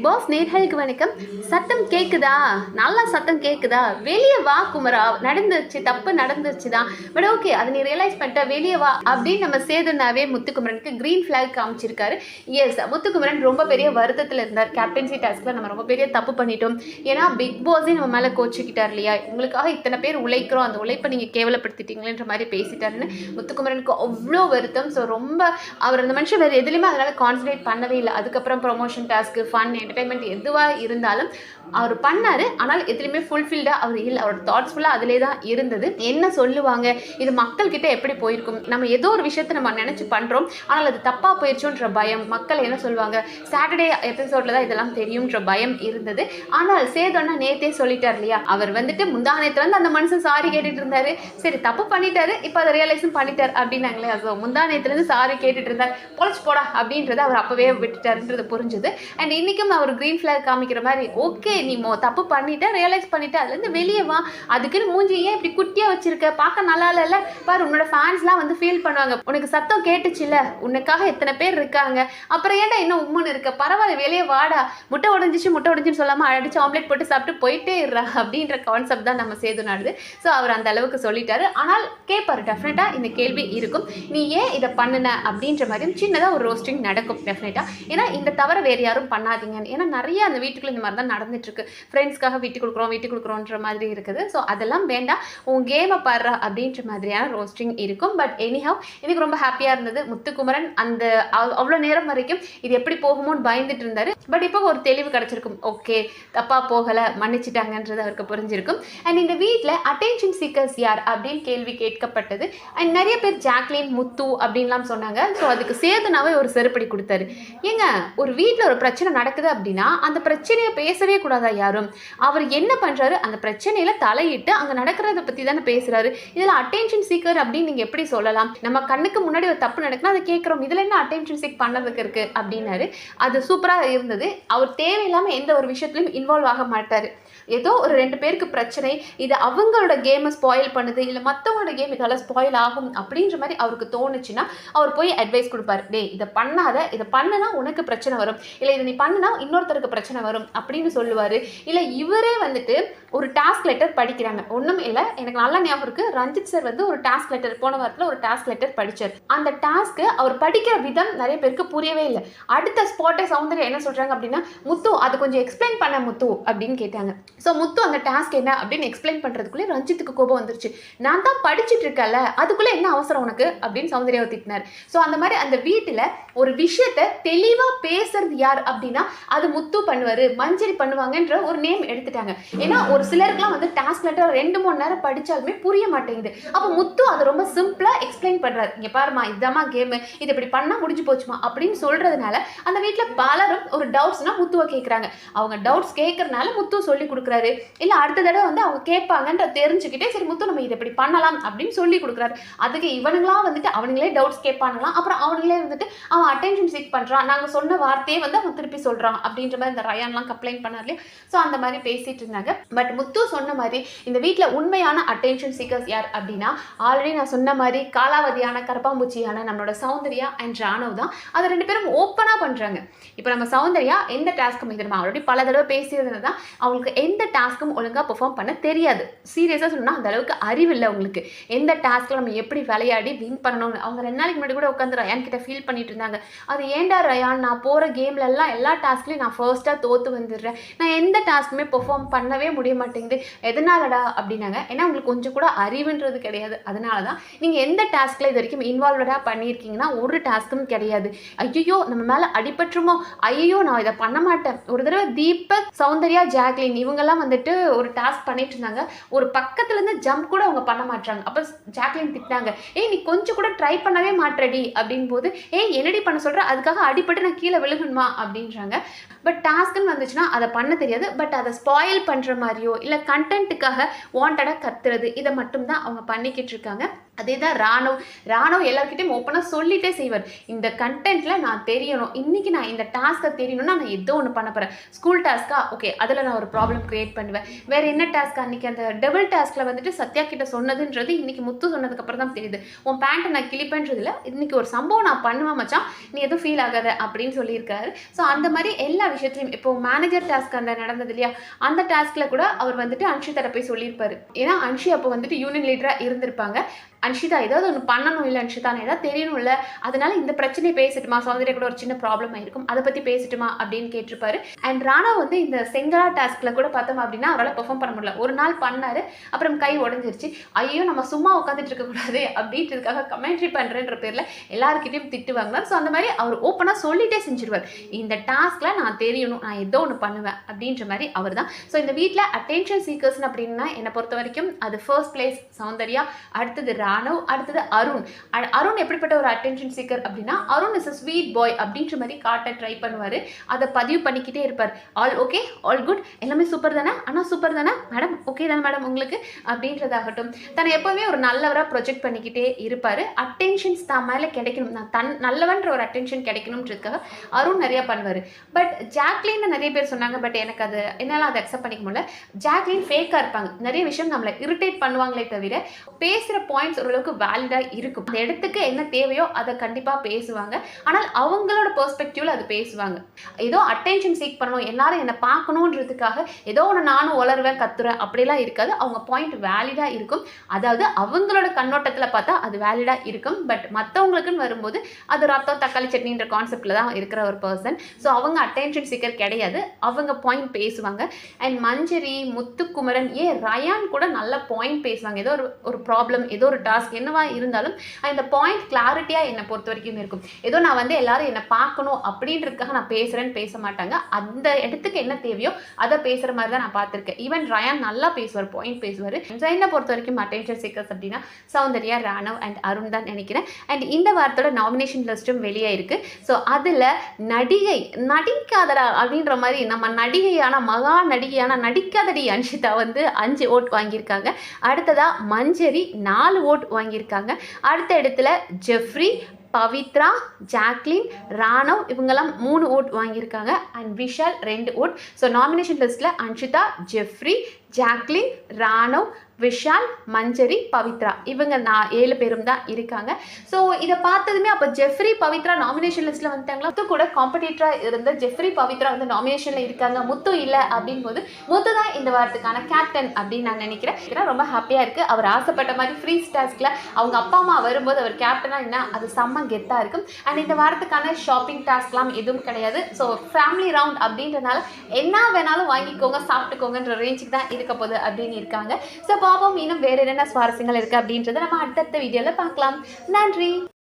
Big pass நேர்களுக்கு வணக்கம். சத்தம் கேட்குதா நல்லா சத்தம் கேட்குதா வெளியே வா குமரா. நடந்துருச்சு தப்பு நடந்துருச்சு தான் பட் ஓகே அதை நீ ரியலைஸ் பண்ணிட்ட வெளியே வா அப்படின்னு நம்ம சேதுனாவே முத்துக்குமரனுக்கு க்ரீன் ஃப்ளாக் காமிச்சிருக்காரு. எஸ் முத்துக்குமரன் ரொம்ப பெரிய வருத்தத்தில் இருந்தார். கேப்டன்சி டாஸ்க்கில் நம்ம ரொம்ப பெரிய தப்பு பண்ணிட்டோம். ஏன்னா பிக் பாஸே நம்ம மேலே கோச்சிக்கிட்டார் இல்லையா? உங்களுக்காக இத்தனை பேர் உழைக்கிறோம். அந்த உழைப்பை நீங்கள் கேவலப்படுத்திட்டீங்களேன்ற மாதிரி பேசிட்டாருன்னு முத்துக்குமரனுக்கு அவ்வளோ வருத்தம். ஸோ ரொம்ப அவர் அந்த மனுஷன் வேறு எதுலையுமே அதனால் கான்சன்ட்ரேட் பண்ணவே இல்லை. அதுக்கப்புறம் ப்ரொமோஷன் டாஸ்க்கு ஃபன் என்டர்டைன்மெண்ட் எதுவாக இருந்தாலும் அவர் பண்ணார். ஆனால் எதுலேயுமே ஃபுல்ஃபில்டாக அவர் இல்லை. அவரோட தாட்ஸ் ஃபுல்லாக அதிலே தான் இருந்தது. என்ன சொல்லுவாங்க? இது மக்கள்கிட்ட எப்படி போயிருக்கும்? நம்ம ஏதோ ஒரு விஷயத்தை நம்ம நினச்சி பண்ணுறோம் ஆனால் அது தப்பாக போயிடுச்சோன்ற பயம். மக்கள் என்ன சொல்லுவாங்க? சாட்டர்டே எபிசோடில் தான் இதெல்லாம் தெரியுன்ற பயம் இருந்தது. ஆனால் சேதோன்னா நேத்தே சொல்லிட்டார் இல்லையா? அவர் வந்துட்டு முந்தானத்துலேருந்து அந்த மனுஷன் சாரி கேட்டுட்டு இருந்தாரு. சரி தப்பு பண்ணிட்டாரு. இப்போ அதை ரியலைஸும் பண்ணிட்டார் அப்படின்னாங்களே. ஸோ முந்தானயத்துலேருந்து சாரி கேட்டுட்டு இருந்தார். பொழைச்சு போடா அப்படின்றத அவர் அப்போவே விட்டுட்டாருன்றது புரிஞ்சுது. அண்ட் இன்றைக்கும் ஒரு க்ரீன் ஃபிளாக் காமிக்கிற மாதிரி ஓகே நீ மோ தப்பு பண்ணிட்ட ரியலைஸ் பண்ணிட்ட அதுலேருந்து வெளியே வா. அதுக்குன்னு மூஞ்சி ஏன் இப்படி குட்டியாக வச்சிருக்க? பார்க்க நல்லா இல்லைல்ல பாரு உன்னோட ஃபேன்ஸ்லாம் வந்து ஃபீல் பண்ணுவாங்க. உனக்கு சத்தம் கேட்டுச்சுல்ல? உனக்காக எத்தனை பேர் இருக்காங்க? அப்புறம் ஏன்டா இன்னும் உம்முன்னு இருக்க? பரவாயில்ல வெளியே வாடா. முட்டை உடஞ்சிச்சு முட்டை உடஞ்சின்னு சொல்லாமல் அடிச்சு ஆம்லேட் போட்டு சாப்பிட்டு போயிட்டே இருறா அப்படின்ற கான்செப்ட் தான் நம்ம சேது நாடுது. ஸோ அவர் அந்த அளவுக்கு சொல்லிட்டாரு. ஆனால் கேட்பாரு டெஃபினட்டாக இந்த கேள்வி இருக்கும். நீ ஏன் இதை பண்ணுன? அப்படின்ற மாதிரியும் சின்னதாக ஒரு ரோஸ்டிங் நடக்கும் டெஃபினட்டாக ஏன்னா இந்த தவிர வேறு யாரும் பண்ணாதீங்க ஏன்னா நிறைய அந்த வீட்டுக்குள்ள இந்த மாதிரி தான் நடந்துட்டுருக்கு. ஃப்ரெண்ட்ஸ்க்காக விட்டு கொடுக்குறோம் விட்டு கொடுக்குறோன்ற மாதிரி இருக்குது. ஸோ அதெல்லாம் வேண்டாம். உன் கேமை பாடுறா அப்படின்ற மாதிரியான ரோஸ்டிங் இருக்கும். பட் எனிஹவ் எனக்கு ரொம்ப ஹாப்பியாக இருந்தது. முத்துக்குமரன் அந்த அவ்வளோ நேரம் வரைக்கும் இது எப்படி போகுமோன்னு பயந்துட்டு இருந்தாரு. பட் இப்போ ஒரு தெளிவு கிடச்சிருக்கும். ஓகே தப்பாக போகலை மன்னிச்சிட்டாங்கன்றது அவருக்கு புரிஞ்சிருக்கும். அண்ட் இந்த வீட்டில் அட்டென்ஷன் சீக்கர்ஸ் யார் அப்படின்னு கேள்வி கேட்கப்பட்டது. அண்ட் நிறைய பேர் ஜாக்லின் முத்து அப்படின்லாம் சொன்னாங்க. ஸோ அதுக்கு சேதுனாவே ஒரு செருப்படி கொடுத்தாரு. ஏங்க ஒரு வீட்டில் ஒரு பிரச்சனை நடக்குது அப்படின்னா அந்த பிரச்சனையை பேசவே கூடாதா யாரும்? அவர் என்ன பண்ணுறாரு அந்த பிரச்சனையில் தலையிட்டு அங்கே நடக்கிறத பற்றி தானே பேசுகிறாரு இதில் அட்டென்ஷன் சீக்கர் அப்படின்னு நீங்கள் எப்படி சொல்லலாம்? நம்ம கண்ணுக்கு முன்னாடி ஒரு தப்பு நடக்குன்னா அதை கேட்குறோம். இதில் என்ன அட்டென்ஷன் சீக் பண்ணதுக்கு இருக்குது அப்படின்னாரு. அது சூப்பராக இருந்தது. அவர் தேவையில்லாமல் எந்த ஒரு விஷயத்துலையும் இன்வால்வ் ஆக மாட்டார். ஏதோ ஒரு ரெண்டு பேருக்கு பிரச்சனை இது அவங்களோட கேமை ஸ்பாயில் பண்ணுது இல்லை மற்றவங்களோட கேம் இதால் ஸ்பாயில் ஆகும் அப்படின்ற மாதிரி அவருக்கு தோணுச்சுன்னா அவர் போய் அட்வைஸ் கொடுப்பாரு. டே இதை பண்ணாத இதை பண்ணுனா உனக்கு பிரச்சனை வரும். இல்லை இதை நீ பண்ணுனா இன்னொருத்தருக்கு பிரச்சனை வரும். அப்படின்னு சொல்லுவார். இல்லை இவரே வந்துட்டு ஒரு டாஸ்க் லெட்டர் படிக்கிறாங்க. ஒன்றும் இல்லை எனக்கு நல்லா ஞாபகம் இருக்கு. ரஞ்சித் சார் வந்து ஒரு டாஸ்க் லெட்டர் போன வாரத்தில் ஒரு டாஸ்க் லெட்டர் படித்தார் அந்த டாஸ்க்கு அவர் படிக்கிற விதம் நிறைய பேருக்கு புரியவே இல்லை. அடுத்த ஸ்பாட்டை சௌந்தர்யா என்ன சொல்கிறாங்க அப்படின்னா முத்து அதை கொஞ்சம் எக்ஸ்பிளைன் பண்ண முத்து அப்படின்னு கேட்டாங்க. ஸோ முத்து அந்த டாஸ்க் என்ன அப்படின்னு எக்ஸ்பிளைன் பண்ணுறதுக்குள்ளே ரஞ்சித்துக்கு கோபம் வந்துருச்சு. நான் தான் படிச்சுட்டு இருக்கல அதுக்குள்ளே என்ன அவசரம் உனக்கு? அப்படின்னு சௌந்தர்யாவை திட்டினார். ஸோ அந்த மாதிரி அந்த வீட்டில் ஒரு விஷயத்த தெளிவாக பேசுறது யார் அப்படின்னா அது முத்து பண்ணுவார் மஞ்சரி பண்ணுவாங்கன்ற ஒரு நேம் எடுத்துட்டாங்க. ஏன்னா ஒரு சிலருக்குலாம் வந்து டாஸ்க் லெட்டர் ரெண்டு மூணு நேரம் படித்தாலுமே புரிய மாட்டேங்குது. அப்போ முத்து அதை ரொம்ப சிம்பிளாக எக்ஸ்பிளைன் பண்ணுறாரு இங்கே பாருமா இதாம்மா கேமு இது இப்படி பண்ணால் முடிஞ்சு போச்சுமா அப்படின்னு சொல்கிறதுனால அந்த வீட்டில் பலரும் ஒரு டவுட்ஸ்னால் முத்துவை கேட்குறாங்க அவங்க டவுட்ஸ் கேட்கறனால முத்து சொல்லி கொடுக்குறாரு. இல்லை அடுத்த தடவை வந்து அவங்க கேட்பாங்கன்ற தெரிஞ்சுக்கிட்டே சரி முத்து நம்ம இதை இப்படி பண்ணலாம் அப்படின்னு சொல்லி கொடுக்குறாரு. அதுக்கு இவனுங்களாம் வந்துட்டு அவனுங்களே டவுட்ஸ் கேட்பானுங்களாம். அப்புறம் அவனுங்களே வந்துட்டு அவன் அட்டென்ஷன் சீக் பண்ணுறான் நாங்கள் சொன்ன வார்த்தையே வந்து அவன் திருப்பி சொல்கிறான் அப்படின்ற மாதிரி இந்த ரயான்லாம் கம்ப்ளைண்ட் பண்ணார் இல்லையா? ஸோ அந்த மாதிரி பேசிட்டு இருந்தாங்க. பட் முத்து சொன்ன மாதிரி இந்த வீட்டில் உண்மையான அட்டென்ஷன் சீக்கர்ஸ் யார் அப்படின்னா ஆல்ரெடி நான் சொன்ன மாதிரி காலாவதியான கரப்பாம்பூச்சியான நம்மளோட சௌந்தர்யா அண்ட் ராணவ் தான். அதை ரெண்டு பேரும் ஓப்பனாக பண்ணுறாங்க இப்போ நம்ம சௌந்தர்யா எந்த டாஸ்க் மீது நம்ம ஆல்ரெடி பல தடவை பேசியிருந்தது தான். அவங்களுக்கு எந்த எந்த டாஸ்க்கும் ஒழுங்காக பெர்ஃபார்ம் பண்ண தெரியாது. சீரியஸாக சொன்னால் அந்த அளவுக்கு அறிவு இல்லை உங்களுக்கு. எந்த டாஸ்க்கில் நம்ம எப்படி விளையாடி வின் பண்ணணும்னு அவங்க ரெண்டு நாளைக்கு முன்னாடி கூட உட்காந்து ரயான் கிட்ட ஃபீல் பண்ணிட்டு இருந்தாங்க. அது ஏன்டா ரயான் நான் போகிற கேம்லலாம் எல்லா டாஸ்க்லையும் நான் ஃபர்ஸ்ட்டாக தோற்று வந்துடுறேன். நான் எந்த டாஸ்க்குமே பெர்ஃபார்ம் பண்ணவே முடிய மாட்டேங்குது. எதனாலடா அப்படின்னாங்க. ஏன்னா உங்களுக்கு கொஞ்சம் கூட அறிவுன்றது கிடையாது. அதனால தான் நீங்கள் எந்த டாஸ்க்கில் இது வரைக்கும் இன்வால்வடாக பண்ணியிருக்கீங்கன்னா ஒரு டாஸ்க்கும் கிடையாது. ஐயோ நம்ம மேலே அடிபட்டுருமோ? ஐயோ நான் இதை பண்ண மாட்டேன். ஒரு தடவை தீபக் சௌந்தர்யா ஜாக்லின் இவங்கெல்லாம் வந்துட்டு ஒரு டாஸ்க் பண்ணிட்டு இருந்தாங்க ஒரு பக்கத்துலேருந்து ஜம்ப் கூட அவங்க பண்ண மாட்டாங்க அப்போ ஜாக்லின் திட்டினாங்க ஏய் நீ கொஞ்சம் கூட ட்ரை பண்ணவே மாட்டடி. அப்படின் போது ஏய் என்னடி பண்ண சொல்கிற அதுக்காக அடிபட்டு நான் கீழே விழுகணுமா? அப்படின்றாங்க. பட் டாஸ்க்குன்னு வந்துச்சுன்னா அதை பண்ண தெரியாது. பட் அதை ஸ்பாயில் பண்ணுற மாதிரியோ இல்லை கண்டென்ட்டுக்காக வாண்டடாக கத்துறது இதை மட்டும்தான் அவங்க பண்ணிக்கிட்டு இருக்காங்க. அதே தான் ராணுவ் ராணுவ் எல்லாருக்கிட்டையும் ஓப்பனாக சொல்லிட்டே செய்வார். இந்த கண்டென்ட்டில் நான் தெரியணும். இன்றைக்கி நான் இந்த டாஸ்க்கை தெரியணும்னா நான் ஏதோ ஒன்று பண்ண போகிறேன் ஸ்கூல் டாஸ்க்கா ஓகே அதில் நான் ஒரு ப்ராப்ளம் க்ரியேட் பண்ணுவேன். வேறு என்ன டாஸ்க் அன்றைக்கி அந்த டபுள் டாஸ்க்கில் வந்துட்டு சத்யா கிட்ட சொன்னதுன்றது இன்றைக்கி முத்து சொன்னதுக்கப்புறம் தான் தெரியுது. உன் பேண்ட்டை நான் கிளிப்பேன்றதில் இன்றைக்கி ஒரு சம்பவம் நான் பண்ணுவேன் மச்சான். நீ எதுவும் ஃபீல் ஆகாத அப்படின்னு சொல்லியிருக்காரு. ஸோ அந்த மாதிரி எல்லா விஷயத்துலையும் இப்போ மேனேஜர் டாஸ்க் அந்த நடந்தது இல்லையா? அந்த டாஸ்கில் கூட அவர் வந்துட்டு அன்ஷிதாட்ட போய் சொல்லியிருப்பார். ஏன்னா அன்ஷி அப்போ வந்துட்டு யூனியன் லீடராக இருந்திருப்பாங்க. அன்ஷிதா ஏதாவது ஒன்று பண்ணணும் இல்லை அன்ஷிதா நான் ஏதாவது தெரியணும்ல அதனால இந்த பிரச்சனையை பேசட்டுமா? சௌந்தர்யா கூட ஒரு சின்ன ப்ராப்ளம் ஆயிருக்கும். அதை பற்றி பேசட்டுமா? அப்படின்னு கேட்டிருப்பாரு. அண்ட் ராணா வந்து இந்த செங்கலா டாஸ்கில் கூட பார்த்தோம் அப்படின்னா அவரால் பெர்ஃபார்ம் பண்ண முடியல. ஒரு நாள் பண்ணார் அப்புறம் கை உடஞ்சிருச்சு. ஐயோ நம்ம சும்மா உட்காந்துட்டு இருக்கக்கூடாது அப்படின்றதுக்காக கமெண்ட்ரி பண்ணுறேன்ற பேரில் எல்லாருக்கிட்டையும் திட்டு வாங்கினார். ஸோ அந்த மாதிரி அவர் ஓப்பனாக சொல்லிட்டே செஞ்சிருவார். இந்த டாஸ்கில் நான் தெரியணும் நான் ஏதோ ஒன்று பண்ணுவேன் அப்படின்ற மாதிரி அவர் தான் ஸோ இந்த வீட்டில் அட்டென்ஷன் சீக்கர்ஸ்னு அப்படின்னா என்னை பொறுத்த வரைக்கும் அது ஃபர்ஸ்ட் பிளேஸ் சௌந்தர்யா அடுத்தது ரா ராணவ் அடுத்தது அருண். அ- அருண் எப்படிப்பட்ட ஒரு அட்டென்ஷன் சீக்கர் அப்படின்னா Arun is a sweet boy அப்படின்ற மாதிரி காட்ட ட்ரை பண்ணுவார். அதை பதிவு பண்ணிக்கிட்டே இருப்பார். ஆல் ஓகே ஆல் குட் எல்லாமே சூப்பர் தானே? ஆனால் சூப்பர் தானே? மேடம் ஓகே தானே மேடம் உங்களுக்கு? அப்படின்றதாகட்டும். தன்னை எப்போவுமே ஒரு நல்லவராக ப்ரொஜெக்ட் பண்ணிக்கிட்டே இருப்பார். அட்டென்ஷன்ஸ் தான் மேலே கிடைக்கணும். நான் தன் நல்லவன்ற ஒரு அட்டென்ஷன் கிடைக்கணுன்றதுக்காக அருண் நிறையா பண்ணுவார். பட் ஜாக்லின்னு நிறைய பேர் சொன்னாங்க பட் எனக்கு அது என்னால் அதை அக்செப்ட் பண்ணிக்க முடியல. ஜாக்லின் ஃபேக்காக இருப்பாங்க. நிறைய விஷயம் நம்மளை இரிட்டேட் பண்ணுவாங்களே தவிர பேசுகிற பாயிண்ட்ஸ் ஓரளவுக்கு வேலிடாக இருக்கும். அந்த இடத்துக்கு என்ன தேவையோ அதை கண்டிப்பாக பேசுவாங்க. ஆனால் அவங்களோட பெர்ஸ்பெக்டிவில் அது பேசுவாங்க. ஏதோ அட்டென்ஷன் சீக் பண்ணணும் எல்லாரும் என்னை பார்க்கணுன்றதுக்காக ஏதோ ஒன்று நானும் உளருவேன் கத்துறேன் அப்படிலாம் இருக்காது. அவங்க பாயிண்ட் வேலிடாக இருக்கும். அதாவது அவங்களோட கண்ணோட்டத்தில் பார்த்தா அது வேலிடாக இருக்கும். பட் மற்றவங்களுக்குன்னு வரும்போது அது ரத்தம் தக்காளி சட்னின்ற கான்செப்டில் தான் இருக்கிற ஒரு பர்சன் ஸோ அவங்க அட்டென்ஷன் சீக்கர் கிடையாது. அவங்க பாயிண்ட் பேசுவாங்க. அண்ட் மஞ்சரி முத்துக்குமரன் ஏன் ரயான் கூட நல்ல பாயிண்ட் பேசுவாங்க. ஏதோ ஒரு ஒரு ப்ராப்ளம் ஏதோ ஒரு டாஸ்க் என்னவா இருந்தாலும் அந்த பாயிண்ட் கிளாரிட்டியாக என்னை பொறுத்த வரைக்கும் இருக்கும். ஏதோ நான் வந்து எல்லாரும் என்னை பார்க்கணும் அப்படின்றதுக்காக நான் பேசுகிறேன்னு பேச மாட்டாங்க. அந்த இடத்துக்கு என்ன தேவையோ அதை பேசுகிற மாதிரி தான் நான் பார்த்துருக்கேன். ஈவன் ரயான் நல்லா பேசுவார் பாயிண்ட் பேசுவார். என்னை பொறுத்த வரைக்கும் அட்டென்ஷன் சீக்கர்ஸ் அப்படின்னா சௌந்தர்யா ராணவ் அண்ட் அருண் தான் நினைக்கிறேன். அண்ட் இந்த வாரத்தோட நாமினேஷன் லிஸ்ட்டும் வெளியே இருக்கு. ஸோ அதில் நடிகை நடிக்காதடா அப்படின்ற மாதிரி நம்ம நடிகையான மகா நடிகையான நடிக்காதடி அன்ஷிதா வந்து அஞ்சு ஓட் வாங்கியிருக்காங்க. அடுத்ததாக மஞ்சரி நாலு ஓட் வாங்கியிருக்காங்க. அடுத்த இடத்துல ஜெஃப்ரி பவித்ரா ஜாக்லின் ராணவ் இவங்கெல்லாம் மூணு ஓட் வாங்கியிருக்காங்க. அண்ட் விஷால் ரெண்டு ஓட். ஸோ நாமினேஷன் லிஸ்ட்டில் அன்ஷிதா ஜெஃப்ரி ஜாக்லின் ராணவ் விஷால் மஞ்சரி பவித்ரா. இவங்க நான் ஏழு பேரும் தான் இருக்காங்க. ஸோ இதை பார்த்ததுமே அப்போ ஜெஃப்ரி பவித்ரா நாமினேஷன் லிஸ்ட்டில் வந்துட்டாங்களா? முத்து கூட காம்படிட்டராக இருந்த ஜெஃப்ரி பவித்ரா வந்து நாமினேஷனில் இருக்காங்க. முத்து இல்லை அப்படின் போது முத்து தான் இந்த வாரத்துக்கான கேப்டன் அப்படின்னு நான் நினைக்கிறேன். ஏன்னா ரொம்ப ஹாப்பியாக இருக்குது அவர் ஆசைப்பட்ட மாதிரி ஃப்ரீ டாஸ்கில் அவங்க அப்பா அம்மா வரும்போது அவர் கேப்டனாக என்ன அது செம்ம கெத்தாக இருக்கும். அண்ட் இந்த வாரத்துக்கான ஷாப்பிங் டாஸ்க்லாம் எதுவும் கிடையாது. ஸோ ஃபேமிலி ரவுண்ட் அப்படின்றனால என்ன வேணாலும் வாங்கிக்கோங்க சாப்பிட்டுக்கோங்கன்ற ரேஞ்சுக்கு தான் இருக்க போகுது அப்படின்னு இருக்காங்க. ஸோ பாப்போம் இன்னும் வேறு என்னென்ன சுவாரஸ்யங்கள் இருக்குது அப்படின்றத நம்ம அடுத்தடுத்த வீடியோவில் பார்க்கலாம். நன்றி.